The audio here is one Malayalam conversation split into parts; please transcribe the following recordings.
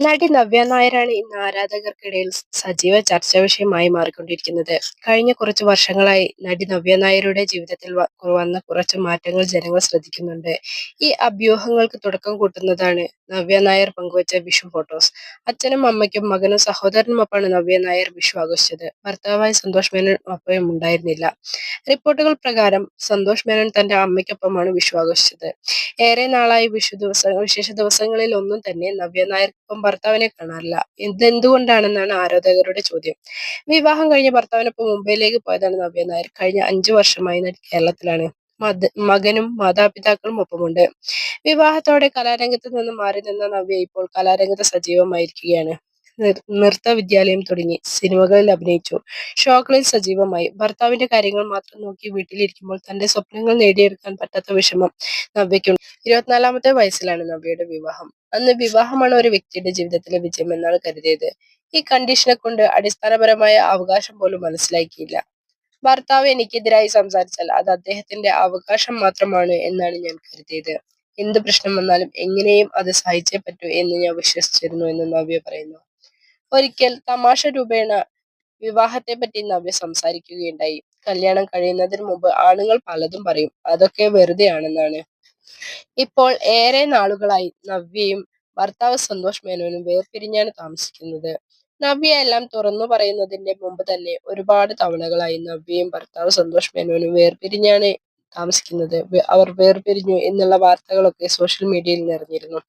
നടി നവ്യ നായരാണ് ഇന്ന് ആരാധകർക്കിടയിൽ സജീവ ചർച്ചാ വിഷയമായി മാറിക്കൊണ്ടിരിക്കുന്നത്. കഴിഞ്ഞ കുറച്ച് വർഷങ്ങളായി നടി നവ്യ നായരുടെ ജീവിതത്തിൽ വന്ന കുറച്ച് മാറ്റങ്ങൾ ജനങ്ങൾ ശ്രദ്ധിക്കുന്നുണ്ട്. ഈ അഭ്യൂഹങ്ങൾക്ക് തുടക്കം കൂട്ടുന്നതാണ് നവ്യ നായർ പങ്കുവച്ച വിഷു ഫോട്ടോസ്. അച്ഛനും അമ്മയ്ക്കും മകനും സഹോദരനുമൊപ്പമാണ് നവ്യ നായർ വിഷു ആഘോഷിച്ചത്. ഭർത്താവായ സന്തോഷ് മേനോൻ ഒപ്പം ഉണ്ടായിരുന്നില്ല. റിപ്പോർട്ടുകൾ പ്രകാരം സന്തോഷ് മേനോൻ തന്റെ അമ്മയ്ക്കൊപ്പമാണ് വിഷു ആഘോഷിച്ചത്. ഏറെ നാളായി വിഷു ദിവസ വിശേഷ ദിവസങ്ങളിൽ ഒന്നും തന്നെ നവ്യ നായർക്കൊപ്പം ഭർത്താവിനെ കാണാറില്ല. ഇതെന്തുകൊണ്ടാണെന്നാണ് ആരാധകരുടെ ചോദ്യം. വിവാഹം കഴിഞ്ഞ ഭർത്താവിനൊപ്പം മുംബൈയിലേക്ക് പോയതാണ് നവ്യ നായർ. കഴിഞ്ഞ അഞ്ചു വർഷമായി കേരളത്തിലാണ്. മകനും മാതാപിതാക്കളും ഒപ്പമുണ്ട്. വിവാഹത്തോടെ കലാരംഗത്ത് നിന്ന് മാറി നിന്ന നവ്യ ഇപ്പോൾ കലാരംഗത്ത് സജീവമായിരിക്കുകയാണ്. നൃത്ത വിദ്യാലയം തുടങ്ങി സിനിമകളിൽ അഭിനയിച്ചു. ഷോകളിൽ സജീവമായി. ഭർത്താവിന്റെ കാര്യങ്ങൾ മാത്രം നോക്കി വീട്ടിലിരിക്കുമ്പോൾ തന്റെ സ്വപ്നങ്ങൾ നേടിയെടുക്കാൻ പറ്റാത്ത വിഷമം നവ്യയ്ക്കുണ്ട്. ഇരുപത്തിനാലാമത്തെ വയസ്സിലാണ് നവ്യയുടെ വിവാഹം. അന്ന് വിവാഹമാണ് ഒരു വ്യക്തിയുടെ ജീവിതത്തിലെ വിജയം എന്നാണ് കരുതിയത്. ഈ കണ്ടീഷനെ കൊണ്ട് അടിസ്ഥാനപരമായ അവകാശം പോലും മനസ്സിലാക്കിയില്ല. ഭർത്താവ് എനിക്കെതിരായി സംസാരിച്ചാൽ അത് അദ്ദേഹത്തിന്റെ അവകാശം മാത്രമാണ് എന്നാണ് ഞാൻ കരുതിയത്. എന്ത് പ്രശ്നം വന്നാലും എങ്ങനെയും അത് സഹിച്ചേ പറ്റൂ എന്ന് ഞാൻ വിശ്വസിച്ചിരുന്നു എന്ന് നവ്യ പറയുന്നു. ഒരിക്കൽ തമാശ രൂപേണ വിവാഹത്തെ പറ്റി നവ്യ സംസാരിക്കുകയുണ്ടായി. കല്യാണം കഴിയുന്നതിന് മുമ്പ് ആണുങ്ങൾ പലതും പറയും. അതൊക്കെ വെറുതെയാണെന്നാണ്. ഇപ്പോൾ ഏറെ നാളുകളായി നവ്യയും ഭർത്താവ് സന്തോഷ് മേനോനും വേർപിരിഞ്ഞാണ് താമസിക്കുന്നത്. നവ്യ എല്ലാം തുറന്നു പറയുന്നതിന്റെ മുമ്പ് തന്നെ ഒരുപാട് തവണകളായി നവ്യയും ഭർത്താവ് സന്തോഷ് മേനോനും വേർപിരിഞ്ഞാണ് താമസിക്കുന്നത്. അവർ വേർപിരിഞ്ഞു എന്നുള്ള വാർത്തകളൊക്കെ സോഷ്യൽ മീഡിയയിൽ നിറഞ്ഞിരുന്നു.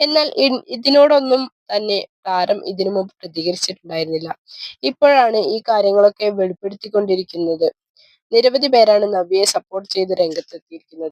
എന്നാൽ ഇതിനോടൊന്നും തന്നെ താരം ഇതിനു മുമ്പ് പ്രതികരിച്ചിട്ടുണ്ടായിരുന്നില്ല. ഇപ്പോഴാണ് ഈ കാര്യങ്ങളൊക്കെ വെളിപ്പെടുത്തിക്കൊണ്ടിരിക്കുന്നത്. നിരവധി പേരാണ് നവ്യയെ സപ്പോർട്ട് ചെയ്ത് രംഗത്തെത്തിയിരിക്കുന്നത്.